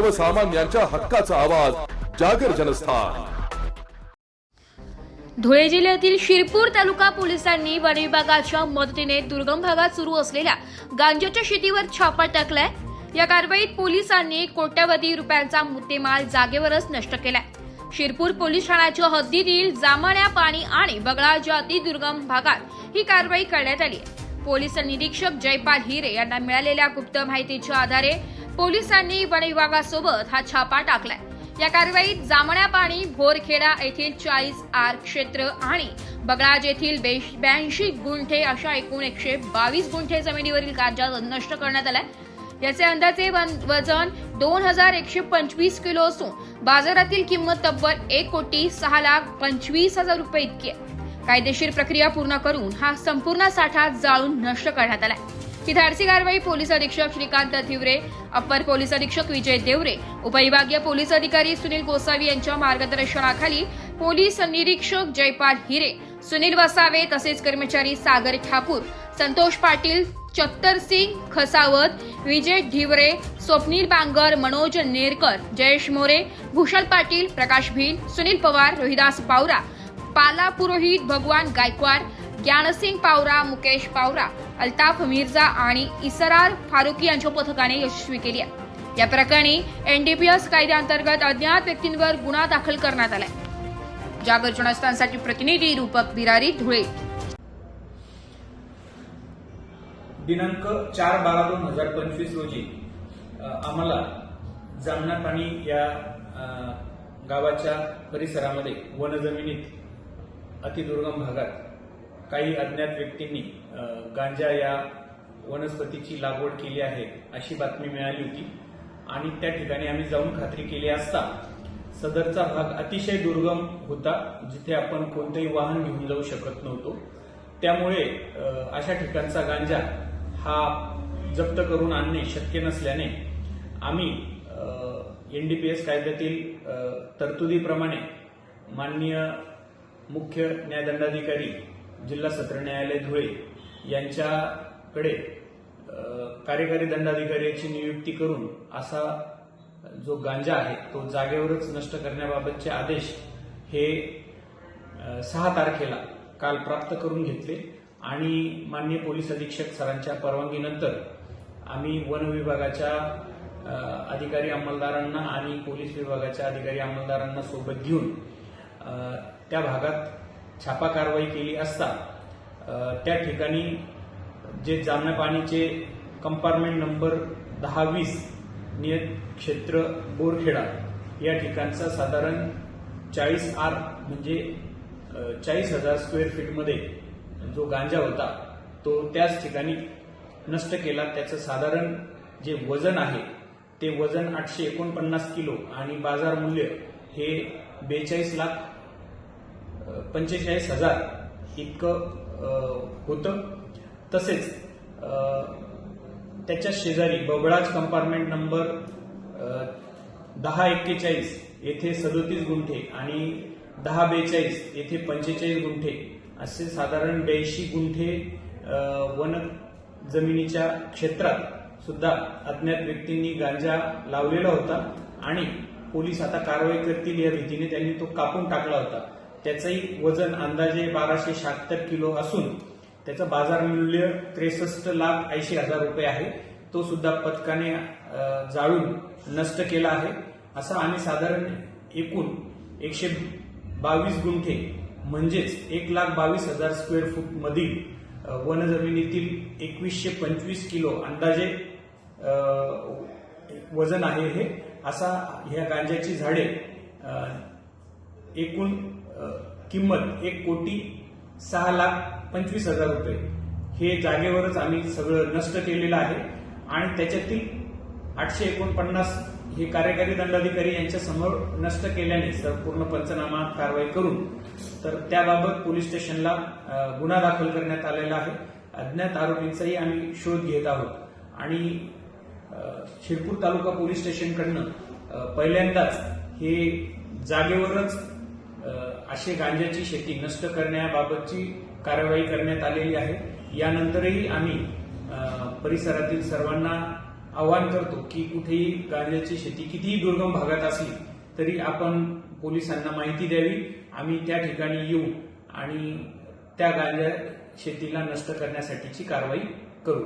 सर्वसामान्यांच्या हक्काचा आवाज जागर जनस्थान. धुळे जिल्ह्यातील शिरपूर तालुका पोलिसांनी वन विभागाच्या मदतीने दुर्गम भागात सुरू असलेल्या गांजाच्या शेतीवर छापा टाकलाय. या कारवाईत पोलिसांनी कोट्यवधी रुपयांचा मुद्देमाल जागेवरच नष्ट केलाय. शिरपूर पोलीस ठाण्याच्या हद्दीतील जामण्या पाणी आणि बगळाच्या अतिदुर्गम भागात ही कारवाई करण्यात आली पोलीस निरीक्षक जयपाल हिरे यांना मिळालेल्या गुप्त माहितीच्या आधारे पोलिसांनी वन विभागासोबत हा छापा टाकलाय. या कारवाईत जामण्या पाणी भोरखेडा येथील चाळीस आर क्षेत्र आणि बगळाज येथील ब्याऐंशी गुंठे अशा एकूण एकशे बावीस गुंठे जमिनीवरील गांजा नष्ट करण्यात आलाय. याचे अंदाजे वन- वजन दोन हजार एकशे पंचवीस किलो असून बाजारातील किंमत तब्बल एक कोटी सहा लाख पंचवीस हजार रुपये इतकी आहे. कायदेशीर प्रक्रिया पूर्ण करून हा संपूर्ण साठा जाळून नष्ट करण्यात आलाय. ही धाडसी कारवाई पोलीस अधीक्षक श्रीकांत थिवरे अप्पर पोलीस अधीक्षक विजय देवरे उपविभागीय पोलीस अधिकारी सुनील गोसावी यांच्या मार्गदर्शनाखाली पोलीस निरीक्षक जयपाल हिरे सुनील वसावे तसेच कर्मचारी सागर ठाकूर संतोष पाटील चत्तर सिंग खसावत विजय ढिवरे स्वप्नील बांगर मनोज नेरकर जयेश मोरे भूषण पाटील प्रकाश भील सुनील पवार रोहिदास पावरा पाला पुरोहित भगवान गायकवाड ज्ञानसिंग पावरा मुकेश पावरा अल्ताफ मिर्झा आणि इसरार फारुकी यांच्या पथकाने यशस्वी केली आहे. या प्रकरणी एनडीपीएस कायद्याअंतर्गत अज्ञात व्यक्तींवर गुन्हा दाखल करण्यात आलाय. जागर जनस्थानसाठी प्रतिनिधी रूपक बिरारी धुळे. दिनांक चार बारा दोन हजार पंचवीस रोजी आम्हाला जामना पाणी या गावाच्या परिसरामध्ये वनजमिनीत अतिदुर्गम भागात काही अज्ञात व्यक्तींनी गांजा या वनस्पतीची लागवड केली आहे अशी बातमी मिळाली होती. आणि त्या ठिकाणी आम्ही जाऊन खात्री केली असता सदरचा भाग अतिशय दुर्गम होता जिथे आपण कोणतंही वाहन घेऊन जाऊ शकत नव्हतो. त्यामुळे अशा ठिकाणचा गांजा हा जप्त करून आणणे शक्य नसल्याने आम्ही एनडीपीएस कायद्यातील तरतुदीप्रमाणे माननीय मुख्य न्यायदंडाधिकारी जिल्हा सत्र न्यायालय धुळे यांच्याकडे कार्यकारी दंडाधिकाऱ्याची नियुक्ती करून असा जो गांजा आहे तो जागेवरच नष्ट करण्याबाबतचे आदेश हे सहा तारखेला काल प्राप्त करून घेतले आणि माननीय पोलीस अधीक्षक सरांच्या परवानगीनंतर आम्ही वन विभागाच्या अधिकारी अंमलदारांना आणि पोलीस विभागाच्या अधिकारी अंमलदारांना सोबत घेऊन त्या भागात छापा कारवाई केली असता त्या ठिकाणी जे जामना पाणीचे कंपार्टमेंट नंबर दहा वीस नियत क्षेत्र बोरखेडा या ठिकाणचा साधारण चाळीस आर म्हणजे चाळीस हजार स्क्वेअर फीटमध्ये जो गांजा होता तो त्याच ठिकाणी नष्ट केला. त्याचं साधारण जे वजन आहे ते वजन आठशे एकोणपन्नास किलो आणि बाजार मूल्य हे बेचाळीस लाख पंचेचाळीस हजार इतकं होतं. तसेच त्याच्या शेजारी बबळाज कंपार्टमेंट नंबर दहा एक्केचाळीस येथे सदोतीस गुंठे आणि दहा बेचाळीस येथे पंचेचाळीस गुंठे असे साधारण ब्याऐंशी गुंठे वन जमिनीच्या क्षेत्रात सुद्धा अज्ञात व्यक्तींनी गांजा लावलेला होता आणि पोलीस आता कारवाई करतील या भीतीने त्यांनी तो कापून टाकला होता. त्याचंही वजन अंदाजे बाराशे शहात्तर किलो असून त्याचं बाजार मूल्य त्रेसष्ट लाख ऐंशी हजार रुपये आहे. तो सुद्धा पथकाने जाळून नष्ट केला आहे. असा आम्ही साधारण एकूण एकशे बावीस गुंठे म्हणजेच एक लाख बावीस हजार स्क्वेअर फूट मधील वनजमिनीतील एकवीसशे पंचवीस किलो अंदाजे वजन आहे हे. असा ह्या गांजाची झाडे एकूण किंमत एक कोटी सहा लाख पंचवीस हजार रुपये. हे जागेवरच आम्ही सगळं नष्ट केलेलं आहे. आणि त्याच्यातील आठशे एकोणपन्नास हे कार्यकारी दंडाधिकारी यांच्या समोर नष्ट केल्याने संपूर्ण पंचनामा कारवाई करून तर त्याबाबत पोलीस स्टेशनला गुन्हा दाखल करण्यात आलेला आहे. अज्ञात आरोपींचाही आम्ही शोध घेत आहोत. आणि शिरपूर तालुका पोलीस स्टेशनकडनं पहिल्यांदाच हे जागेवरच असे गांजाची शेती नष्ट करण्याबाबतची कारवाई करण्यात आलेली आहे. यानंतरही आम्ही परिसरातील सर्वांना आवाहन करतो की कुठेही गांजाची शेती कितीही दुर्गम भागात असली तरी आपण पोलिसांना माहिती द्यावी. आम्ही त्या ठिकाणी येऊ आणि त्या गांजा शेतीला नष्ट करण्यासाठीची कारवाई करू.